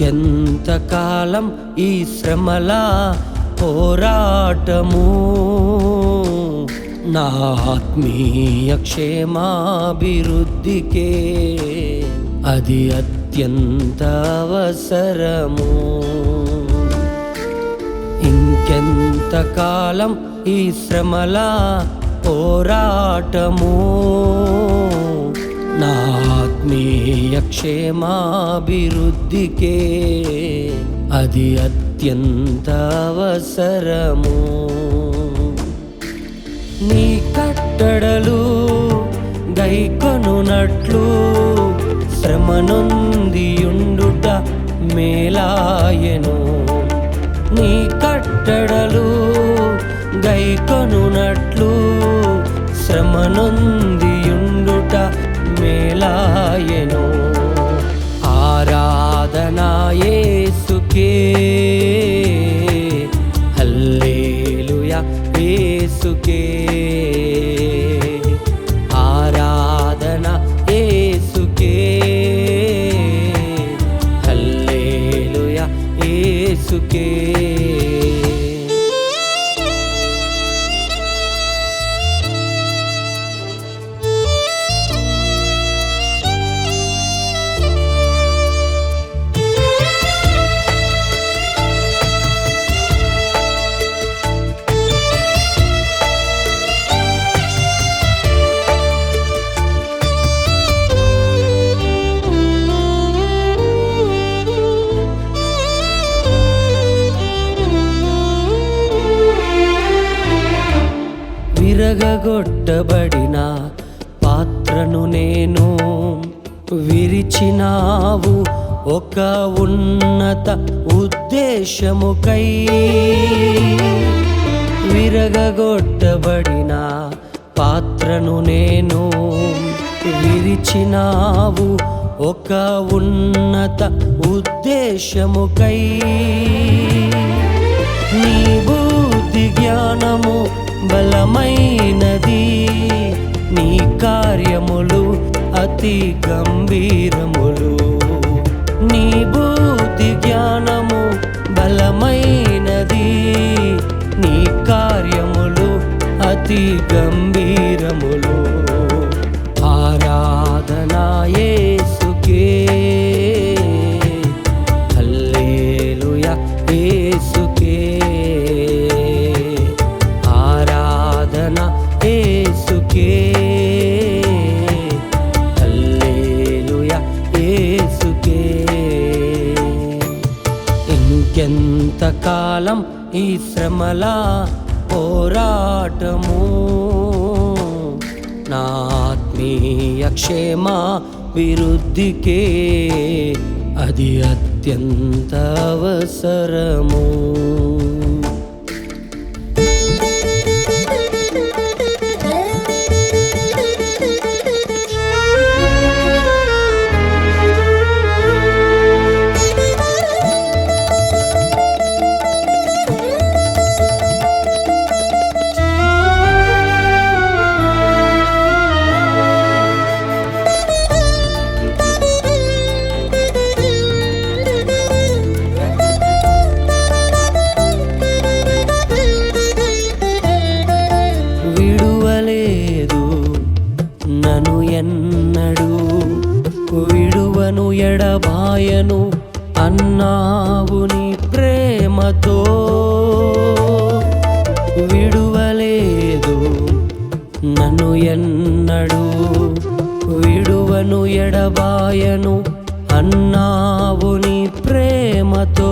ఎంతకాలం ఈ శ్రమల పోరాటము? నా ఆత్మీయ క్షేమాభివృద్ధికే అది అత్యంత అవసరము. ఇంకెంతకాలం ఈ శ్రమల పోరాటము? నా ఆత్మీయ క్షేమాభివృద్ధికే అది అత్యంత అవసరము నీ కట్టడలు గైకొనున్నట్లు శ్రమనొందియుండుట మేలాయను. నీ కట్టడలు గైకొనున్నట్లు శ్రమనొంది మేలాయను ఆరాధనా ఒక ఉన్నత ఉద్దేశముకై విరగగొట్టబడిన పాత్రను నేను విరిచినావు. ఒక ఉన్నత ఉద్దేశముకై నీ బుద్ధి జ్ఞానము బలమైనది. నీ కార్యములు అతి గంభీరములు. నీ బుద్ధి జ్ఞానము బలమైనది నీ కార్యములు అతి గంభీరము. ఈ శ్రమల పోరాటము. నా ఆత్మీయ క్షేమ విరుద్ధికే అది అత్యంత అవసరము. విడువను ఎడబాయను అన్నావు నీ ప్రేమతో.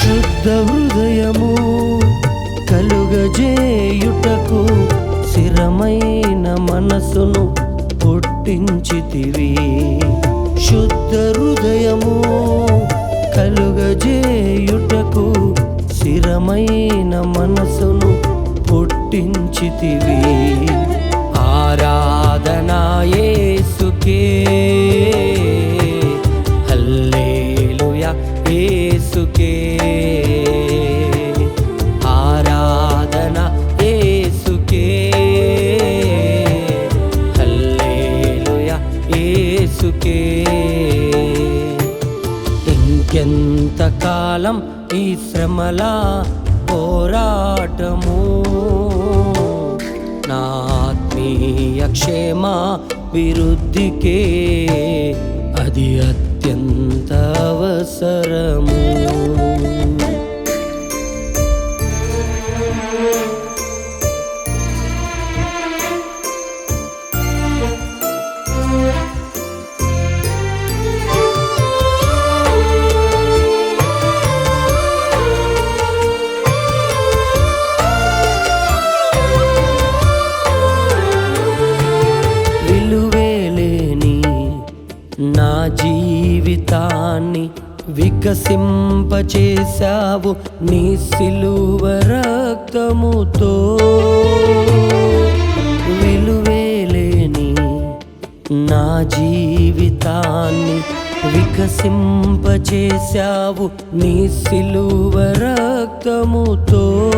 శుద్ధ హృదయము కలుగజేయుటకు స్థిరమైన మనసును పుట్టించితివి. శుద్ధ హృదయము కలుగజేయుటకు స్థిరమైన మనసును పుట్టించితివి. ఆరాధనా అది అత్యంత అవసరము జీవితాన్ని వికసింపచేశావు నీ సిలువ రక్తముతో. విలువేలేని నా జీవితాన్ని వికసింపచేశావు నీ సిలువ రక్తముతో.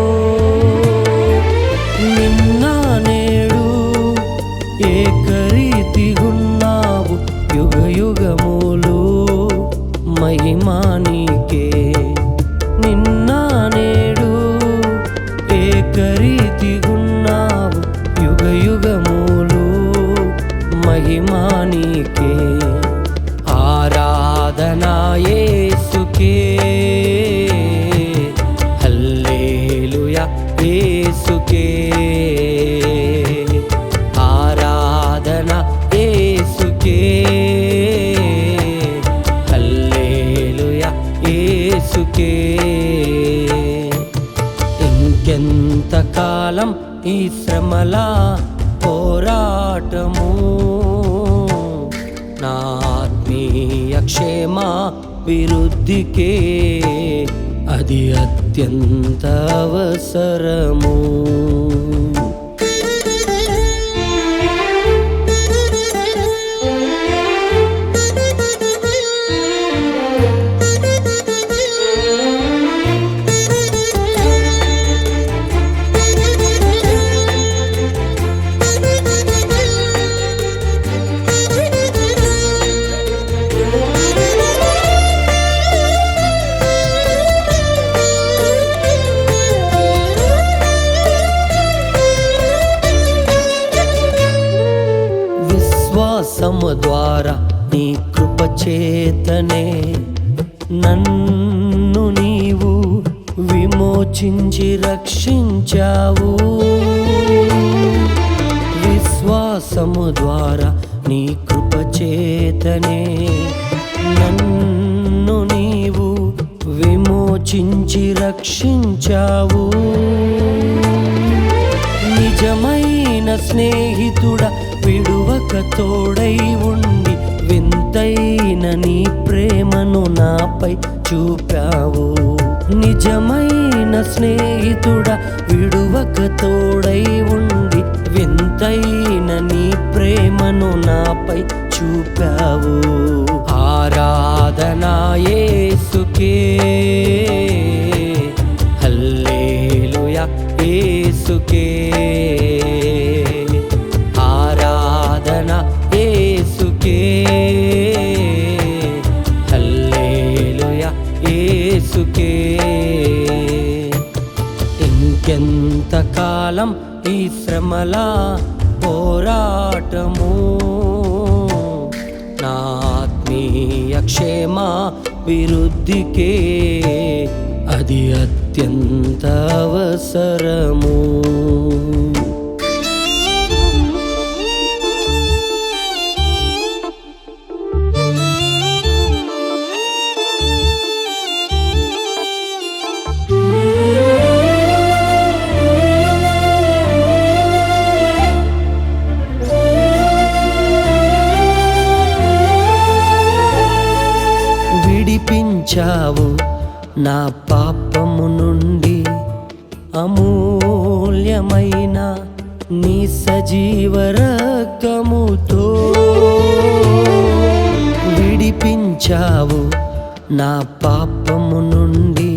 నిన్న నేడు ఏకరీతిగున్నావు యుగ యుగములు మహిమానికే నిన్న ఎంతకాలం ఈ శ్రమల పోరాటము. నా ఆత్మీయ క్షేమ విరుద్ధికే అది అత్యంత అవసరము. విశ్వాసము ద్వారా నీ కృప చేతనే నన్ను నీవు విమోచించి రక్షించావు. నిజమైన స్నేహితుడ విడువక తోడై ఉండి వింతైన నీ ప్రేమను నాపై చూపావు. నిజమైన స్నేహితుడ విడువక తోడై ఉండి నాపై చూపావు. ఆరాధనా యేసుకే. హల్లెలూయా యేసుకే. ఆరాధన ఏసుకే హల్లేలుయా ఏసుకే ఇంకెంతకాలం ఈ శ్రమలా పోరా. క్షేమ విరుద్ధికే అది అత్యంత అవసరము. విడిపించావు నా పాపము నుండి అమూల్యమైన నీ సజీవ రక్తముతో విడిపించావు నా పాపము నుండి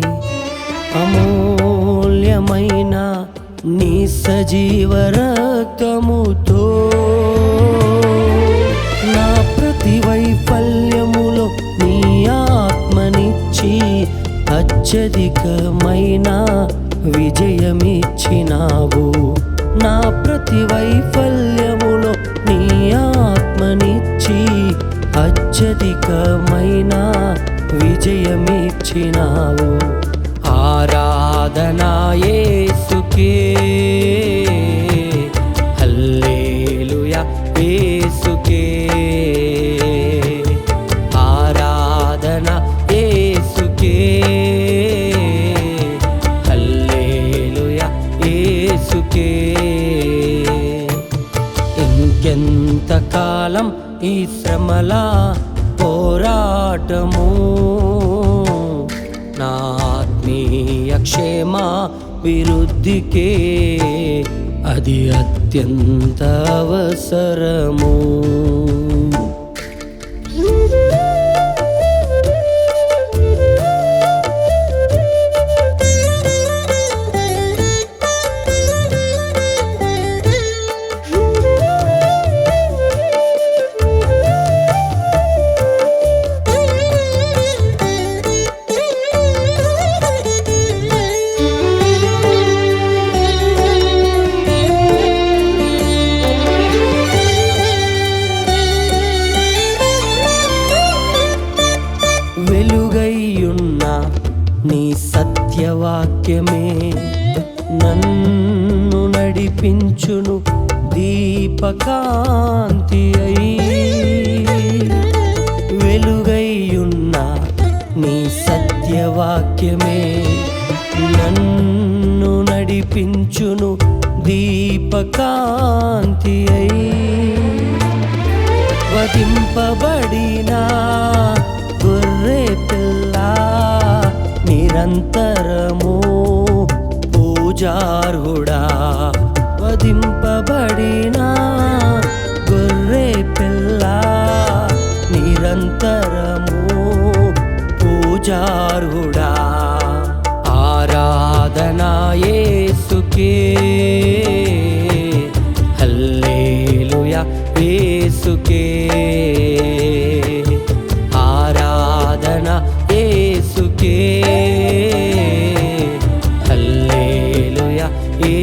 అమూల్యమైన నీ సజీవ రక్తముతో నా ప్రతి వైఫల్యం అత్యధికమైన విజయమిచ్చినావు. నా ప్రతి వైఫల్యములో నీ ఆత్మనిచ్చి అత్యధికమైన విజయమిచ్చినావు. ఆరాధనాయే ఈ శ్రమల పోరాటము. నా ఆత్మీయ క్షేమ విరుద్ధికే అది అత్యంత అవసరము. సత్యవాక్యమే నన్ను నడిపించును దీపకాంతి అయి వెలుగైయున్న నీ సత్యవాక్యమే నన్ను నడిపించును దీపకాంతి అయి వధింపబడిన గొర్రె పిల్లా నిరంతరము పూజార్హుడా వధింపబడిన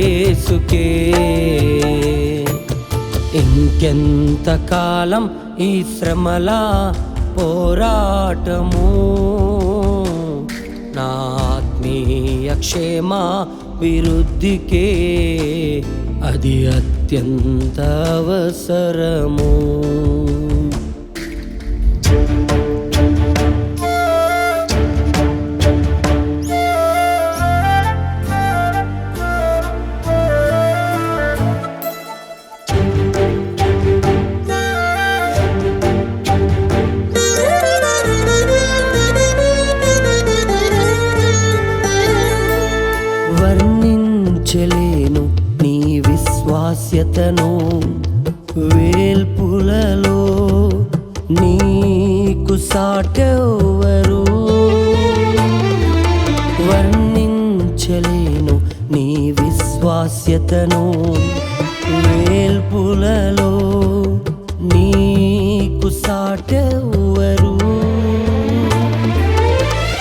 యేసుకే. ఇంకెంత కాలం ఈ శ్రమల పోరాటము? నా ఆత్మీయ క్షేమ విరుద్ధికే అది అత్యంత అవసరము. విశ్వాస్యతను వేల్పులలో నీకు సాటెవరు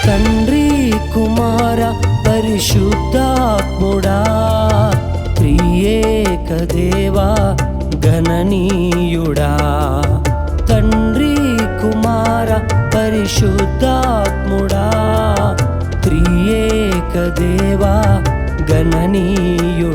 తండ్రి కుమార పరిశుద్ధాత్ముడా త్రియేక దేవా గణనీయుడా. తండ్రి కుమార పరిశుద్ధాత్ముడా త్రియేక దేవా గణనీయుడా.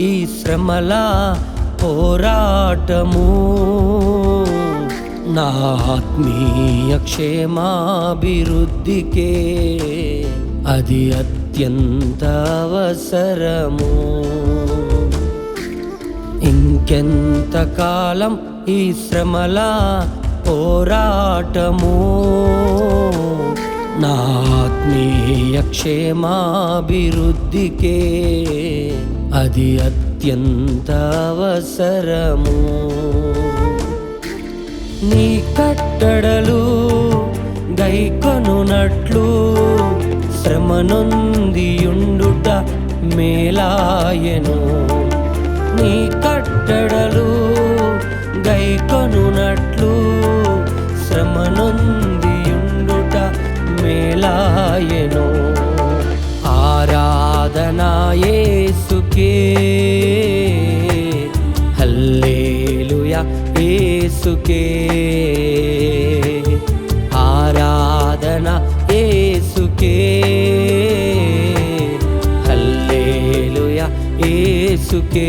ఈ శ్రమల పోరాటము. నా ఆత్మీయ క్షేమాభివృద్ధికే అది అత్యంత అవసరము. ఇంకెంతకాలం ఈ శ్రమల పోరాటము. నా ఆత్మీయ క్షేమాభివృద్ధికే అది అత్యంత అవసరము నీ కట్టడలు గైకొనున్నట్లు ఉండుట మేలాయను. నీ కట్టడలు గైకొనున్నట్లు శ్రమనొందియుండుట మేలాయను. ఆరాధనాయే యేసుకే హల్లేలుయా యేసుకే. ఆరాధన ఏసుకే హల్లేలుయా ఏసుకే